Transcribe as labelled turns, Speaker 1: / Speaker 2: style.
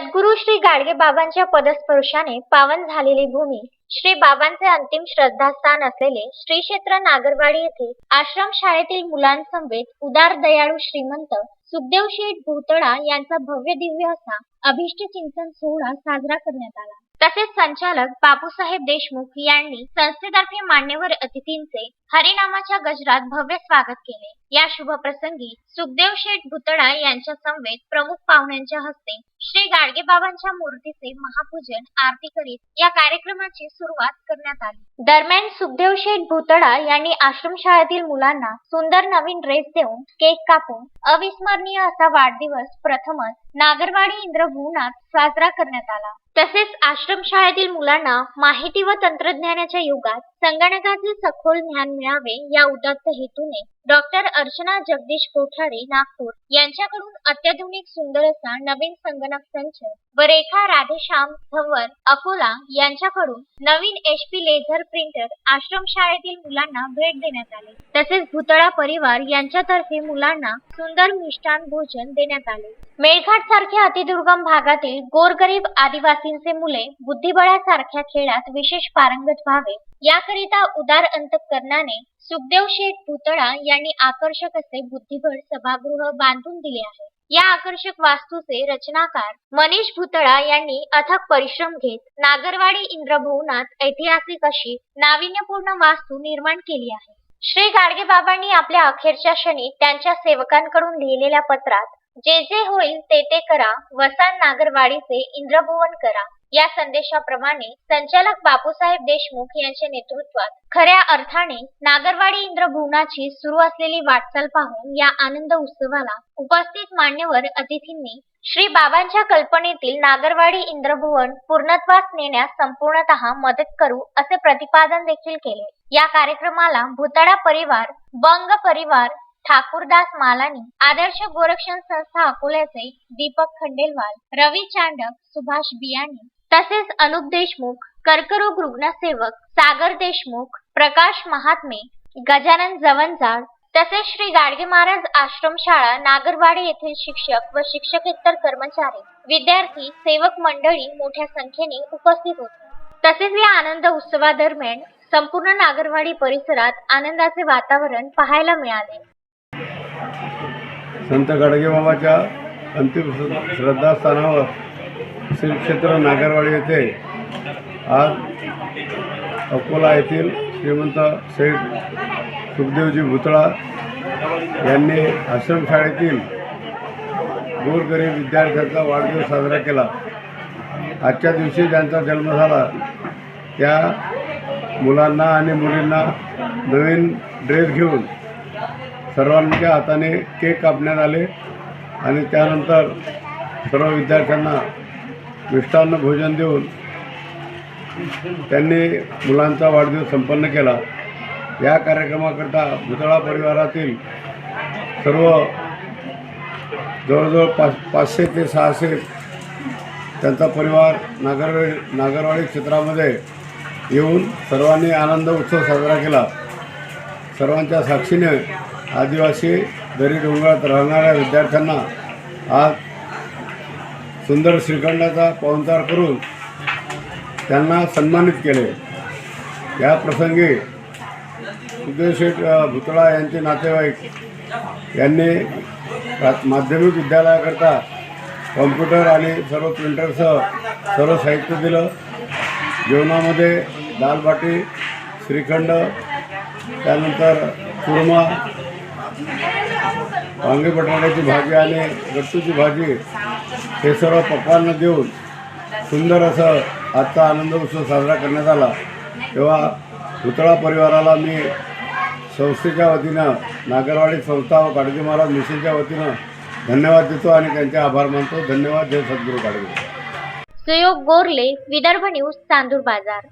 Speaker 1: सद्गुरू श्री गाडगे बाबांच्या पदस्पर्शाने पावन झालेली भूमी श्री बाबांचे अंतिम श्रद्धास्थान असलेले श्री क्षेत्र नागरवाडी येथे आश्रम शाळेतील मुलांसमवेत उदार दयाळू श्रीमंत सुखदेव शेठ भोतडा यांचा भव्य दिव्य असा अभिष्ट चिंतन सोहळा साजरा करण्यात आला. तसेच संचालक बापूसाहेब देशमुख यांनी संस्थेतर्फे मान्यवर अतिथींचे हरिनामाच्या गजरात भव्य स्वागत केले. या शुभ प्रसंगी सुखदेव शेठ भुतडा यांच्या समवेत प्रमुख पाहुण्यांच्या हस्ते श्री गाडगे बाबांच्या मूर्तीचे महापूजन आरती करीत या कार्यक्रमाची सुरुवात करण्यात आली. दरम्यान सुखदेव शेठ भुतडा यांनी आश्रमशाळेतील मुलांना सुंदर नवीन ड्रेस देऊन केक कापून अविस्मरणीय असा वाढदिवस प्रथमच नागरवाडी इंद्रभुवनात साजरा करण्यात आला. तसेच आश्रमशाळेतील मुलांना माहिती व तंत्रज्ञानाच्या युगात संगणकाचे सखोल ज्ञान मिळावे या उदात्त हेतूने डॉक्टर अर्चना जगदीश कोठारे नागपूर. यांच्याकडून अत्याधुनिक सुंदर असा नवीन संगणक संच व रेखा राधेश्याम धवन अकोला यांच्याकडून नवीन एच पी लेझर प्रिंटर आश्रमशाळेतील मुलांना भेट देण्यात आले. तसेच भुतळा परिवार यांच्यातर्फे मुलांना सुंदर मिष्टान भोजन देण्यात आले. मेळघाट सारख्या अतिदुर्गम भागातील गोरगरीब आदिवासींचे मुले बुद्धिबळासारख्या खेळात विशेष पारंगत व्हावे. याकरिता उदार अंतकरणाने सुखदेव शेठ भुतळा यांनी आकर्षक असे बुद्धिबळ सभागृह बांधून दिले आहे. या आकर्षक वास्तूचे रचनाकार मनीष भुतळा यांनी अथक परिश्रम घेत नागरवाडी इंद्रभुवनात ऐतिहासिक अशी नाविन्यपूर्ण वास्तू निर्माण केली आहे. श्री गाडगे बाबांनी आपल्या अखेरच्या क्षणी त्यांच्या सेवकांकडून लिहिलेल्या पत्रात जे जे होईल ते ते करा वसान नागरवाडीचे इंद्रभुवन करा. या संदेशाप्रमाणे संचालक बापूसाहेब देशमुख यांच्या नेतृत्वात खऱ्या अर्थाने नागरवाडी इंद्रभुवनाची सुरू असलेली वाटचाल पाहून या आनंद उत्सवाला उपस्थित मान्यवर अतिथींनी श्री बाबांच्या कल्पनेतील नागरवाडी इंद्रभुवन पूर्णत्वास नेण्यास संपूर्णतः मदत करू असे प्रतिपादन देखील केले. या कार्यक्रमाला भुतडा परिवार बंग परिवार ठाकूरदास मालानी आदर्श गोरक्षण संस्था अकोल्याचे दीपक खंडेलवाल रवी चांडक सुभाष बियाणी तसेच अनुप देशमुख कर्करोग रुग्णसेवक सागर देशमुख प्रकाश महात्मे गजानन जवंजाळ तसेच श्री गाडगे महाराज आश्रमशाळा नागरवाडी येथील शिक्षक व शिक्षकेतर कर्मचारी विद्यार्थी सेवक मंडळी मोठ्या संख्येने उपस्थित होते. तसेच या आनंद उत्सवादरम्यान संपूर्ण नागरवाडी परिसरात आनंदाचे वातावरण पाहायला मिळाले.
Speaker 2: संत गाडगेबाबाच्या अंतिम श्रद्धास्थानावर श्री क्षेत्र नागरवाडी येथे आज अकोला येथील श्रीमंत शेठ सुखदेवजी भुतळा यांनी आश्रमशाळेतील गोरगरीब विद्यार्थ्यांचा वाढदिवस साजरा केला. आजच्या दिवशी ज्यांचा जन्म झाला त्या मुलांना आणि मुलींना नवीन ड्रेस घेऊन सर्वांच्या हाताने केक कापण्यात आले आणि त्यानंतर सर्व विद्यार्थ्यांना मिष्टान्न भोजन देऊन त्यांनी मुलांचा वाढदिवस संपन्न केला. या कार्यक्रमाकरता भुतळा परिवारातील सर्व जवळजवळ पाच पाचशे ते सहाशे त्यांचा परिवार नागरवाडी नागरवाडी क्षेत्रामध्ये येऊन सर्वांनी आनंद उत्सव साजरा केला. सर्वांच्या साक्षीने आदिवासी दरी डोंगरात राहणाऱ्या विद्यार्थ्यांना आज सुंदर श्रीखंडाचा पाहुणचार करून त्यांना सन्मानित केले. या प्रसंगी सुदेशेठ शेठ भुतळा यांचे नातेवाईक यांनी माध्यमिक विद्यालयाकरता कॉम्प्युटर आणि सर्व प्रिंटरसह सर्व साहित्य दिलं. जेवणामध्ये दालबाटी श्रीखंड त्यानंतर चुरमा वांगे बटाट्याची भाजी आणि गट्टूची भाजी हे सर्व पप्पांना देऊन सुंदर असं आजचा आनंद उत्सव साजरा करण्यात आला. तेव्हा पुतळा परिवाराला मी संस्थेच्या वतीनं नागरवाडी संस्था व गाडगे महाराज मिशनच्या वतीनं धन्यवाद देतो आणि त्यांचे आभार मानतो. धन्यवाद. जय सद्गुरू गाडगे
Speaker 1: सुयोग गोरले विदर्भ न्यूज चांदूर बाजार.